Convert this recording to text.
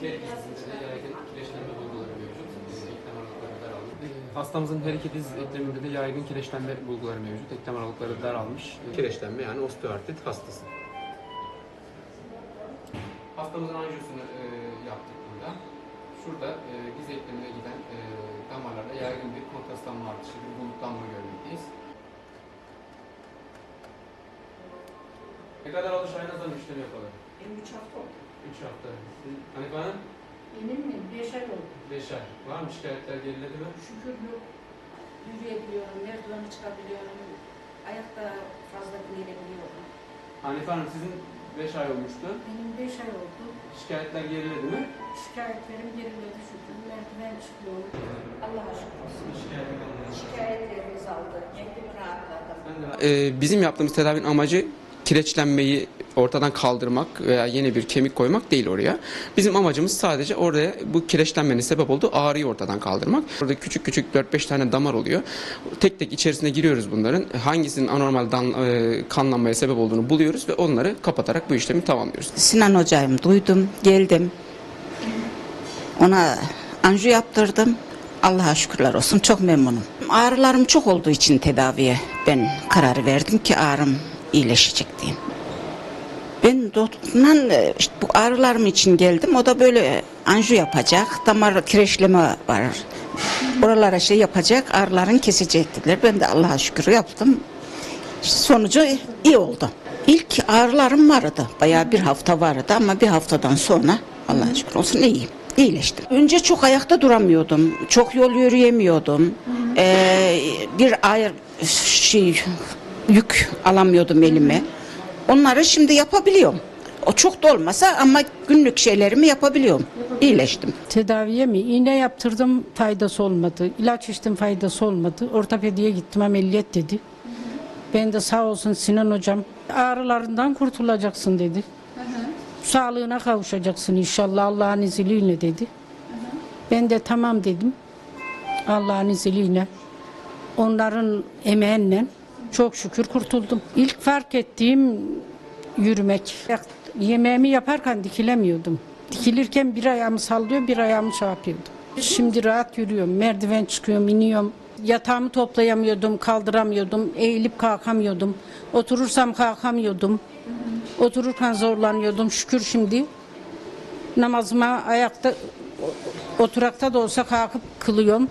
Her ikisinde de yaygın kireçlenme bulguları mevcut. Eklem aralıkları daralmış. Hastamızın her iki diz ekleminde de yaygın kireçlenme bulguları mevcut. Eklem aralıkları daralmış. Kireçlenme yani osteoartrit hastası. Hastamızın anjiyosunu e, yaptık burada. Şurada e, diz eklemine giden e, damarlarda yaygın bir kontrastlanma artışı, bir bulutlanma görmekteyiz. Ne kadar alış aynı zaman işlemi yapalım? Benim üç hafta oldu. 3 hafta. Hanife Hanım Benim mi? Beş ay oldu. 5 ay. Var mı şikayetler geriledi mi? Şükür yok. Yürüyebiliyorum, merdiveni çıkabiliyorum. Ayakta fazla inebiliyorum. Hanife Hanım sizin 5 ay olmuştu. Benim beş ay oldu. Şikayetler geriledi mi? Şikayetlerim geriledi şükür. Merdiven çıkıyorum. Allah'a şükür olsun. Şikayet Şikayetlerimiz aldı. Kendim rahatladım. Ee, bizim yaptığımız tedavinin amacı kireçlenmeyi ortadan kaldırmak veya yeni bir kemik koymak değil oraya. Bizim amacımız sadece oraya bu kireçlenmenin sebep olduğu ağrıyı ortadan kaldırmak. Orada küçük küçük 4-5 tane damar oluyor. Tek tek içerisine giriyoruz bunların. Hangisinin anormal dan- e, kanlanmaya sebep olduğunu buluyoruz ve onları kapatarak bu işlemi tamamlıyoruz. Sinan hocayım duydum, geldim. Ona anju yaptırdım. Allah'a şükürler olsun çok memnunum. Ağrılarım çok olduğu için tedaviye ben karar verdim ki ağrım iyileşecek diye. Ben doktordan e, işte bu ağrılarım için geldim. O da böyle anju yapacak, damar kireçleme var. Oralara şey yapacak, ağrıların kesecek dediler. Ben de Allah'a şükür yaptım. Sonucu iyi oldu. İlk ağrılarım vardı. Bayağı bir hafta vardı ama bir haftadan sonra Allah'a şükür olsun iyiyim. İyileştim. Önce çok ayakta duramıyordum. Çok yol yürüyemiyordum. Ee, bir ayır şey yük alamıyordum elime. Onları şimdi yapabiliyorum. O çok da olmasa ama günlük şeylerimi yapabiliyorum. İyileştim. Tedaviye mi? İğne yaptırdım faydası olmadı. İlaç içtim faydası olmadı. Ortopediye gittim ameliyat dedi. Ben de sağ olsun Sinan hocam ağrılarından kurtulacaksın dedi. Sağlığına kavuşacaksın inşallah Allah'ın izniyle dedi. Ben de tamam dedim. Allah'ın izniyle. Onların emeğiyle çok şükür kurtuldum. İlk fark ettiğim yürümek. Yemeğimi yaparken dikilemiyordum. Dikilirken bir ayağımı sallıyor, bir ayağımı şey. Şimdi rahat yürüyorum. Merdiven çıkıyorum, iniyorum. Yatağımı toplayamıyordum, kaldıramıyordum. Eğilip kalkamıyordum. Oturursam kalkamıyordum. Otururken zorlanıyordum. Şükür şimdi namazıma ayakta oturakta da olsa kalkıp kılıyorum.